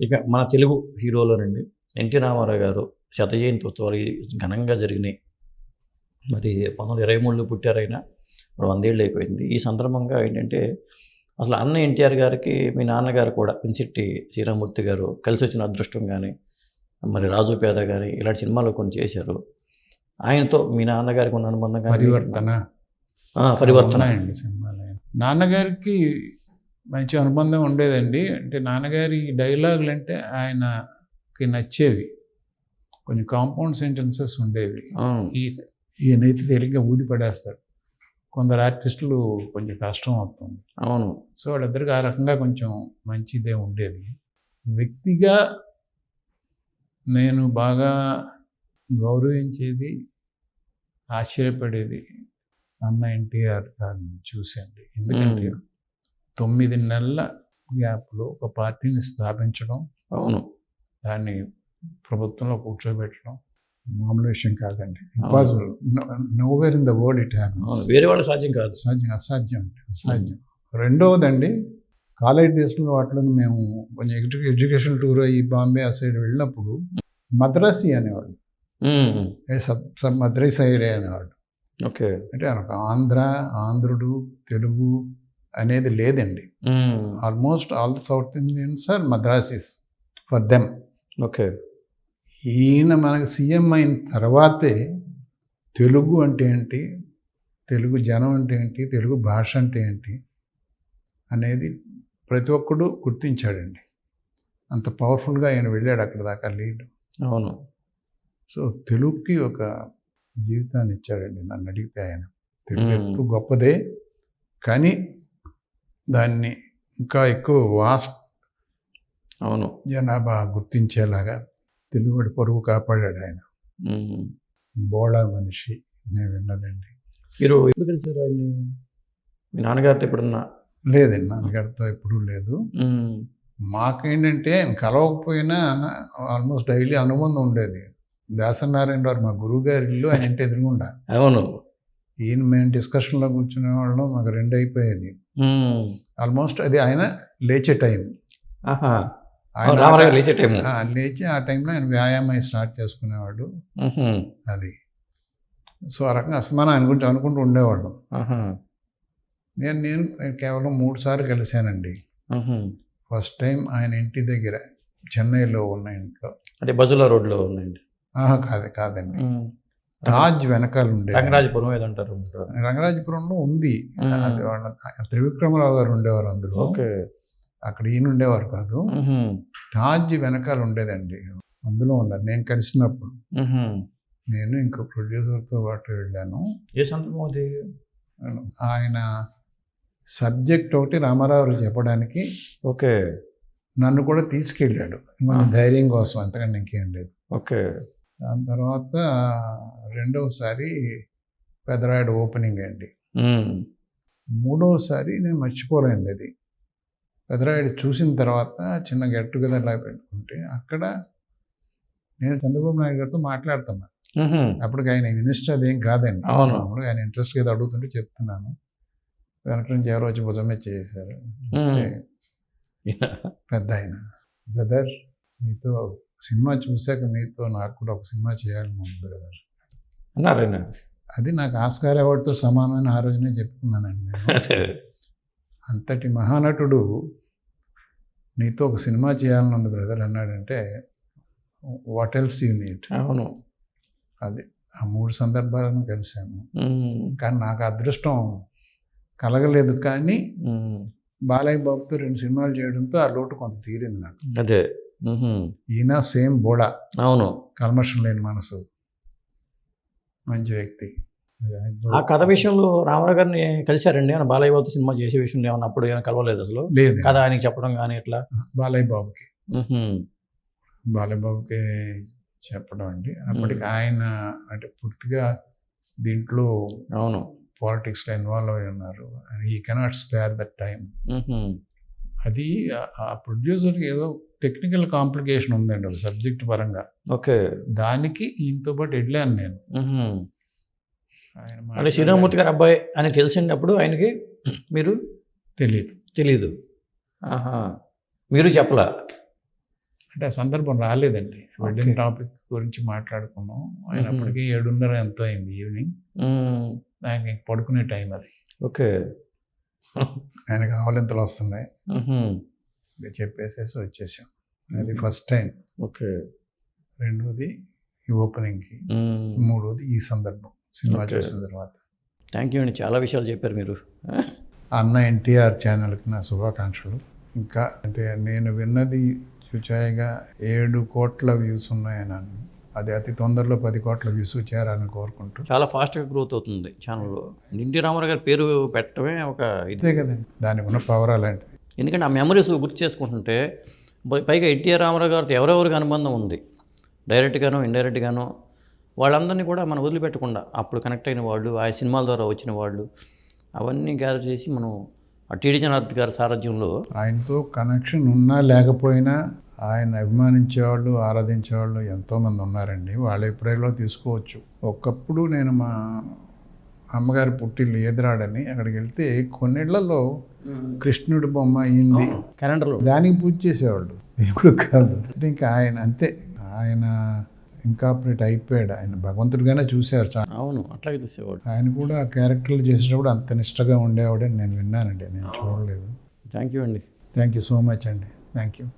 ఇక మన తెలుగు హీరోలోనండి ఎన్టీ రామారావు గారు శత జయంతి ఉత్సవాలు ఘనంగా జరిగినాయి. మరి పంతొమ్మిది ఇరవై మూడులో పుట్టారైనా ఇప్పుడు వందేళ్ళు అయిపోయింది. ఈ సందర్భంగా ఏంటంటే అసలు అన్న ఎన్టీఆర్ గారికి మీ నాన్నగారు కూడా పిన్సిట్టి శ్రీరామూర్తి గారు కలిసి వచ్చిన అదృష్టం కానీ మరి రాజు పేద కానీ ఇలాంటి సినిమాలు కొన్ని చేశారు. ఆయనతో మీ నాన్నగారికి ఉన్న అనుబంధం కానీ పరివర్తన. పరివర్తన. నాన్నగారికి మంచి అనుబంధం ఉండేదండి. అంటే నాన్నగారి డైలాగులు అంటే ఆయనకి నచ్చేవి. కొన్ని కాంపౌండ్ సెంటెన్సెస్ ఉండేవి. ఈయనైతే తేలిగ్గా ఊది పడేస్తాడు. కొందరు ఆర్టిస్టులు కొంచెం కష్టం అవుతుంది. అవును. సో వాళ్ళిద్దరికి ఆ రకంగా కొంచెం మంచిదే ఉండేది. వ్యక్తిగా నేను బాగా గౌరవించేది ఆశ్చర్యపడేది అన్న ఎన్టీఆర్ గారిని చూసండి ఎందుకంటే. తొమ్మిది నెలల గ్యాప్లో ఒక పార్టీని స్థాపించడం. అవును. దాన్ని ప్రభుత్వంలో కూర్చోబెట్టడం మామూలు విషయం కాదండి. Impossible nowhere in the world it అవును. హ్యాపన్స్ వేరే వాళ్ళ సాధ్యం కాదు. అసాధ్యం అసాధ్యం. అండి అసాధ్యం రెండవదండి కాలేజ్ డేస్లో వాటిలో మేము కొంచెం ఎడ్యు ఎడ్యుకేషన్ టూర్ అయ్యి బాంబే ఆ సైడ్ వెళ్ళినప్పుడు మద్రాసి అనేవాళ్ళు. సబ్ సబ్ మద్రాసి ఏరియా అనేవాళ్ళు. ఓకే. అంటే ఆంధ్ర ఆంధ్రుడు తెలుగు అనేది లేదండి. Almost all the south Indians are Madrasis for them. Okay. ఈయన మనకు సీఎం అయిన తర్వాతే తెలుగు అంటే ఏంటి? తెలుగు జనం అంటే ఏంటి? తెలుగు భాష అంటే ఏంటి? అనేది ప్రతి ఒక్కడు గుర్తించాడండి. అంత పవర్ఫుల్గా ఆయన వెళ్ళాడు అక్కడ దాకా లీడ్. అవును. సో తెలుగుకి ఒక జీవితాన్ని ఇచ్చాడండి. నన్ను అడిగితే ఆయన తెలుగు గొప్పదే కానీ దాన్ని ఇంకా ఎక్కువ వాస్ట్ అవును. జనాభా గుర్తించేలాగా తెలుగుడి పరువు కాపాడాడు ఆయన. బోళా మనిషి నేను విన్నదండి. మీరు ఎప్పుడు కలిసారు ఆయన్ని? మీ నాన్నగారితో ఎప్పుడన్నా? లేదండి నాన్నగారితో ఎప్పుడూ లేదు. మాకేంటంటే కలవకపోయినా ఆల్మోస్ట్ డైలీ అనుబంధం ఉండేది. దాసనారాయణ గారు మా గురువు గారి ఇల్లు ఆయన ఇంటి ఎదురుగుండా. అవును. ఈయన మేము డిస్కషన్లో కూర్చునే వాళ్ళం మాకు రెండు అయిపోయేది. ఆల్మోస్ట్ అది ఆయన లేచే టైం ఆయన లేచే ఆ, లేచి ఆ టైంలో ఆయన వ్యాయామం స్టార్ట్ చేసుకునేవాడు. ఉహు, అది. సో ఆ రకంగా అస్తమానం ఆయన గురించి అనుకుంటూ ఆహా, నేను నేను కేవలం మూడు సార్లు కలిశానండి. ఫస్ట్ టైం ఆయన ఇంటి దగ్గర చెన్నైలో ఉన్న ఇంట్లో. అంటే బజులా రోడ్లో ఆహా కాదు కాదండి. తాజ్ వెనకాల ఉండేది రంగరాజపురం ఏదంటారు? రంగరాజపురంలో ఉంది. త్రివిక్రమరావు గారు ఉండేవారు అందులో. ఓకే. అక్కడ ఈయన ఉండేవారు కాదు. తాజ్ వెనకాల ఉండేదండి. అందులో ఉన్నారు. నేను కలిసినప్పుడు. నేను ఇంకో ప్రొడ్యూసర్తో పాటు వెళ్ళాను. ఏ సందర్భం ఆయన సబ్జెక్ట్ ఒకటి రామారావు చెప్పడానికి ఓకే. నన్ను కూడా తీసుకెళ్ళాడు. ధైర్యం కోసం అంతకన్నా ఇంకేం లేదు. ఓకే. దాని తర్వాత రెండవసారి పెదరాయుడు ఓపెనింగ్ అండి. మూడవసారి నేను మర్చిపోలేంది అది. పెదరాయుడు చూసిన తర్వాత చిన్న గెట్ టుగెదర్ లా పెట్టుకుంటే అక్కడ నేను చంద్రబాబు నాయుడు గారితో మాట్లాడుతున్నా ఉహు. అప్పటికి ఆయన మినిస్టర్ అదేం కాదండి. అవును. ఆయన ఇంట్రెస్ట్ ఏదో అడుగుతుంటే చెప్తున్నాను. వెనక నుంచి ఎవరో వచ్చి భుజం మీద చేశారు. పెద్ద ఆయన. బ్రదర్ మీతో సినిమా చూశాక మీతో నాకు కూడా ఒక సినిమా చేయాలని ఉంది బ్రదర్ అన్నారైనా అది నాకు ఆస్కార్ అవార్డుతో సమానమైన ఆ రోజునే చెప్పుకున్నానండి నేను. అంతటి మహానటుడు నీతో ఒక సినిమా చేయాలని ఉంది బ్రదర్ అన్నాడంటే వాట్ ఎల్స్ యూ నీట్ అవును. అది ఆ మూడు సందర్భాలను కలిశాను. కానీ నాకు అదృష్టం కలగలేదు కానీ. బాలయ్య బాబుతో రెండు సినిమాలు చేయడంతో ఆ లోటు కొంత తీరింది నాకు. అదే. ఈయన సేమ్ బోడా. అవును. కల్మషం లేని మనసు. మంచి వ్యక్తి. ఆ కథ విషయంలో రామారావు గారిని కలిశారండి? ఆయన బాలయ్య బాబు సినిమా చేసే విషయంలో ఏమన్నా అప్పుడు ఏమైనా కలవలేదు అసలు? లేదు. కథ ఆయనకి చెప్పడం కానీ ఇట్లా? బాలయ్య బాబుకి. బాలయ్య బాబుకి చెప్పడం అండి. అప్పటికి ఆయన అంటే పూర్తిగా దీంట్లో అవును. పాలిటిక్స్లో ఇన్వాల్వ్ అయి ఉన్నారు. ఈ కెనాట్ స్పేర్ దట్ టైం. అది ఆ- ఆ ప్రొడ్యూసర్కి ఏదో టెక్నికల్ కాంప్లికేషన్ ఉందండి ఒక సబ్జెక్ట్ పరంగా. ఓకే. దానికి ఈయనతో పాటు వెళ్ళాను నేను. ఆయన అంటే. శ్రీరామూర్తి గారు అబ్బాయి అని తెలిసినప్పుడు ఆయనకి మీరు? తెలీదు. తెలీదు. ఆహా. మీరు చెప్పలా? అంటే ఆ సందర్భం రాలేదండి. వెళ్ళిన టాపిక్ గురించి మాట్లాడుకున్నాం. అయినప్పటికీ ఏడున్నర ఎంతో అయింది ఈవినింగ్. ఆయనకి పడుకునే టైం అది. ఓకే. ఆయనకి ఆవలింతలు వస్తున్నాయి. ఇక చెప్పేసేసి వచ్చేసాం. అది ఫస్ట్ టైం ఓకే. రెండోది ఈ ఓపెనింగ్కి. మూడోది ఈ సందర్భం సినిమా. చూసిన తర్వాత. థ్యాంక్ యూ అండి. చాలా విషయాలు చెప్పారు మీరు. అన్న ఎన్టీఆర్ ఛానల్కి నా శుభాకాంక్షలు. ఇంకా అంటే నేను విన్నది చూచాయిగా ఏడు కోట్ల వ్యూస్ ఉన్నాయని అన్నాను. అది అతి తొందరలో పది కోట్ల వ్యూస్ చేరాలని కోరుకుంటూ. చాలా ఫాస్ట్గా గ్రోత్ అవుతుంది ఛానల్లో ఎన్టీ రామారావు గారి పేరు పెట్టడమే ఒక ఇది. కదండి. దానికి ఉన్న పవర్ అలాంటిది. ఎందుకంటే ఆ మెమరీస్ గుర్తు చేసుకుంటుంటే పైగా ఎన్టీఆర్ రామారావు గారితో ఎవరెవరికి అనుబంధం ఉంది? డైరెక్ట్గానో ఇండైరెక్ట్గానో వాళ్ళందరినీ కూడా మనం వదిలిపెట్టకుండా అప్పుడు కనెక్ట్ అయిన వాళ్ళు ఆ సినిమాల ద్వారా వచ్చిన వాళ్ళు అవన్నీ గ్యాదర్ చేసి మనం ఆ టీడీ జనార్ద్ గారి సారథ్యంలో ఆయనతో కనెక్షన్ ఉన్నా లేకపోయినా ఆయన అభిమానించేవాళ్ళు ఆరాధించేవాళ్ళు ఎంతోమంది ఉన్నారండి. వాళ్ళ అభిప్రాయంలో తీసుకోవచ్చు. ఒకప్పుడు నేను మా అమ్మగారి పుట్టిల్లు ఎదురాడని అక్కడికి వెళ్తే కొన్నిళ్ళలో కృష్ణుడి బొమ్మ అయింది. క్యాలెండర్లో. దానికి పూజ చేసేవాళ్ళు. దేవుడు కాదు. అంటే ఇంకా ఆయన అంతే. ఆయన ఇంకాపరేట్ అయిపోయాడు. ఆయన భగవంతుడిగానే చూశారు చాలా అవును అట్లాగే చూసేవాడు. ఆయన కూడా ఆ క్యారెక్టర్లు చేసేటప్పుడు అంత నిష్టగా ఉండేవాడని నేను విన్నానండి. నేను చూడలేదు. థ్యాంక్ యూ అండి. థ్యాంక్ యూ సో మచ్ అండి. Thank you.